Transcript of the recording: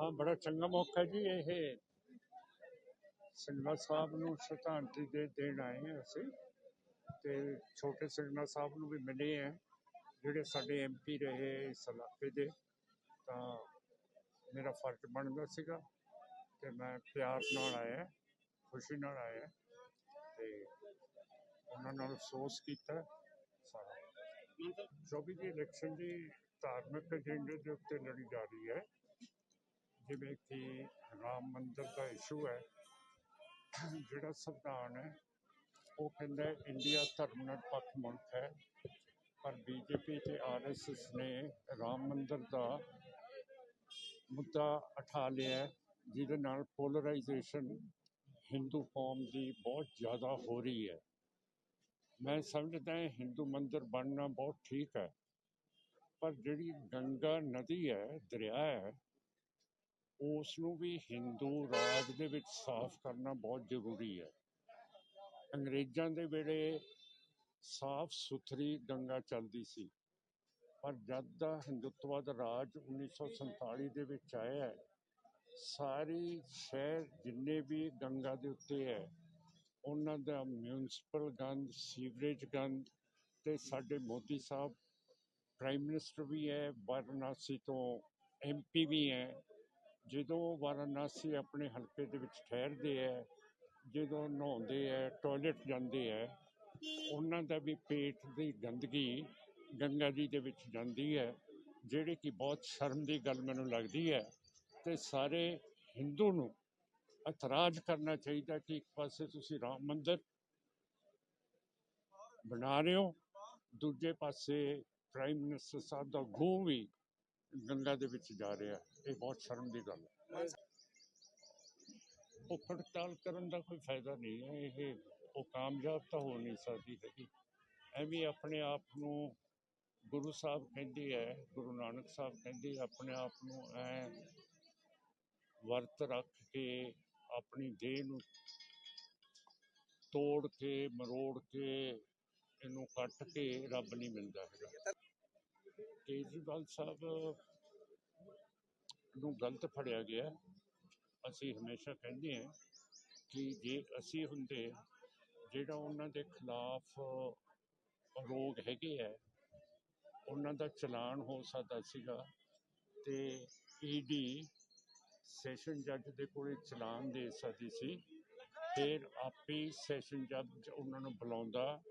ਹਾਂ ਬੜਾ ਚੰਗਾ ਮੌਕਾ ਜੀ ਇਹ। ਸਿੰਘਲਾ ਸਾਹਿਬ ਨੂੰ ਸ਼ਰਧਾਂਜਲੀ ਦੇ ਦੇਣ ਆਏ ਹਾਂ ਅਸੀਂ। ਤੇ ਛੋਟੇ ਸਿੰਘਲਾ ਸਾਹਿਬ ਨੂੰ ਵੀ ਮਿਲੇ ਹੈ ਜਿਹੜੇ ਸਾਡੇ ਐਮਪੀ ਰਹੇ ਇਸ ਇਲਾਕੇ ਦੇ ਤਾਂ ਮੇਰਾ ਫਰਜ਼ ਬਣਦਾ ਸੀਗਾ ਤੇ ਮੈਂ ਪਿਆਰ ਨਾਲ ਆਇਆ ਖੁਸ਼ੀ ਨਾਲ ਆਇਆ। ਤੇ ਉਹਨਾਂ ਨਾਲ ਅਫਸੋਸ ਕੀਤਾ ਸਾਰਾ। ਚੌਵੀ ਦੀ ਇਲੈਕਸ਼ਨ ਦੀ ਧਾਰਮਿਕ ਏਜੰਡੇ ਦੇ ਉੱਤੇ ਲੜੀ ਜਾ ਰਹੀ ਹੈ ਜਿਵੇਂ ਕਿ ਰਾਮ ਮੰਦਰ ਦਾ ਇਸ਼ੂ ਹੈ। ਜਿਹੜਾ ਸੰਵਿਧਾਨ ਹੈ, ਉਹ ਕਹਿੰਦਾ ਇੰਡੀਆ ਧਰਮ ਨਿਰਪੱਖ ਮੁਲਕ ਹੈ। ਪਰ ਬੀਜੇਪੀ ਤੇ ਆਰਐਸਐਸ ਨੇ ਰਾਮ ਮੰਦਰ ਦਾ ਮੁੱਦਾ ਉਠਾ ਲਿਆ ਜਿਹਦੇ ਨਾਲ ਪੋਲਰਾਈਜੇਸ਼ਨ ਹਿੰਦੂ ਕੌਮ ਦੀ ਬਹੁਤ ਜ਼ਿਆਦਾ ਹੋ ਰਹੀ ਹੈ। ਮੈਂ ਸਮਝਦਾ ਹਾਂ ਹਿੰਦੂ ਮੰਦਰ ਬਣਨਾ ਬਹੁਤ ਠੀਕ ਹੈ, ਪਰ ਜਿਹੜੀ ਗੰਗਾ ਨਦੀ ਹੈ, ਦਰਿਆ ਹੈ ਉਸ ਨੂੰ ਵੀ ਹਿੰਦੂ ਰਾਜ ਦੇ ਵਿੱਚ ਸਾਫ਼ ਕਰਨਾ ਬਹੁਤ ਜ਼ਰੂਰੀ ਹੈ। ਅੰਗਰੇਜ਼ਾਂ ਦੇ ਵੇਲੇ ਸਾਫ਼ ਸੁਥਰੀ ਗੰਗਾ ਚੱਲਦੀ ਸੀ, ਪਰ ਜਦ ਦਾ ਹਿੰਦੁੱਤਵਾ ਦਾ ਰਾਜ 1947 ਦੇ ਵਿੱਚ ਆਇਆ ਹੈ, ਸਾਰੀ ਸ਼ਹਿਰ ਜਿੰਨੇ ਵੀ ਗੰਗਾ ਦੇ ਉੱਤੇ ਹੈ, ਉਹਨਾਂ ਦਾ ਮਿਊਨਿਸਪਲ ਗੰਦ, ਸੀਵਰੇਜ ਗੰਦ ਤੇ ਸਾਡੇ ਮੋਦੀ ਸਾਹਿਬ, ਪ੍ਰਾਈਮ ਮਿਨਿਸਟਰ ਵੀ ਹੈ, ਵਾਰਾਣਸੀ ਤੋਂ ਐਮਪੀ ਵੀ ਹੈ ਜਦੋਂ ਵਾਰਾਣਸੀ ਆਪਣੇ ਹਲਕੇ ਦੇ ਵਿੱਚ ਠਹਿਰਦੇ ਹੈ, ਜਦੋਂ ਨਹਾਉਂਦੇ ਹੈ ਟਾਇਲਟ ਜਾਂਦੇ ਹੈ, ਉਹਨਾਂ ਦਾ ਵੀ ਪੇਟ ਦੀ ਗੰਦਗੀ ਗੰਗਾ ਜੀ ਦੇ ਵਿੱਚ ਜਾਂਦੀ ਹੈ, ਜਿਹੜੀ ਕਿ ਬਹੁਤ ਸ਼ਰਮ ਦੀ ਗੱਲ ਮੈਨੂੰ ਲੱਗਦੀ ਹੈ ਤੇ ਸਾਰੇ ਹਿੰਦੂ ਨੂੰ ਇਤਰਾਜ਼ ਕਰਨਾ ਚਾਹੀਦਾ ਕਿ ਇੱਕ ਪਾਸੇ ਤੁਸੀਂ ਰਾਮ ਮੰਦਿਰ ਬਣਾ ਰਹੇ ਹੋ, ਦੂਜੇ ਪਾਸੇ ਪ੍ਰਾਈਮ ਮਿਨਿਸਟਰ ਸਾਹਿਬ ਦਾ ਗੂੰ ਵੀ ਗੰਗਾ ਦੇ ਵਿੱਚ ਜਾ ਰਿਹਾ। ਇਹ ਬਹੁਤ ਸ਼ਰਮ ਦੀ ਗੱਲ ਹੈ। ਉਹ ਪੜਤਾਲ ਕਰਨ ਦਾ ਕੋਈ ਫਾਇਦਾ ਨਹੀਂ ਹੈ। ਇਹ ਉਹ ਕਾਮਯਾਬ ਤਾਂ ਹੋ ਨਹੀਂ ਸਕਦੀ ਹੈਗੀ। ਐਵੇਂ ਆਪਣੇ ਆਪ ਨੂੰ ਗੁਰੂ ਸਾਹਿਬ ਕਹਿੰਦੇ ਹੈ ਗੁਰੂ ਨਾਨਕ ਸਾਹਿਬ ਕਹਿੰਦੇ ਆਪਣੇ ਆਪ ਨੂੰ ਐ ਵਰਤ ਰੱਖ ਕੇ, ਆਪਣੀ ਦੇਹ ਨੂੰ ਤੋੜ ਕੇ, ਮਰੋੜ ਕੇ, ਇਹਨੂੰ ਕੱਟ ਕੇ ਰੱਬ ਨਹੀਂ ਮਿਲਦਾ ਹੈਗਾ। ਕੇਜਰੀਵਾਲ ਸਾਹਿਬ ਨੂੰ ਗਲਤ ਫੜਿਆ ਗਿਆ। ਅਸੀਂ ਹਮੇਸ਼ਾ ਕਹਿੰਦੇ ਹਾਂ ਕਿ ਜੇ ਅਸੀਂ ਹੁੰਦੇ, ਜਿਹੜਾ ਉਹਨਾਂ ਦੇ ਖਿਲਾਫ ਰੋਗ ਹੈਗੇ ਹੈ ਉਹਨਾਂ ਦਾ ਚਲਾਨ ਹੋ ਸਕਦਾ ਸੀਗਾ ਤੇ ਈਡੀ ਸੈਸ਼ਨ ਜੱਜ ਦੇ ਕੋਲੇ ਚਲਾਨ ਦੇ ਸਕਦੀ ਸੀ। ਫਿਰ ਆਪੇ ਸੈਸ਼ਨ ਜੱਜ ਉਹਨਾਂ ਨੂੰ ਬੁਲਾਉਂਦਾ।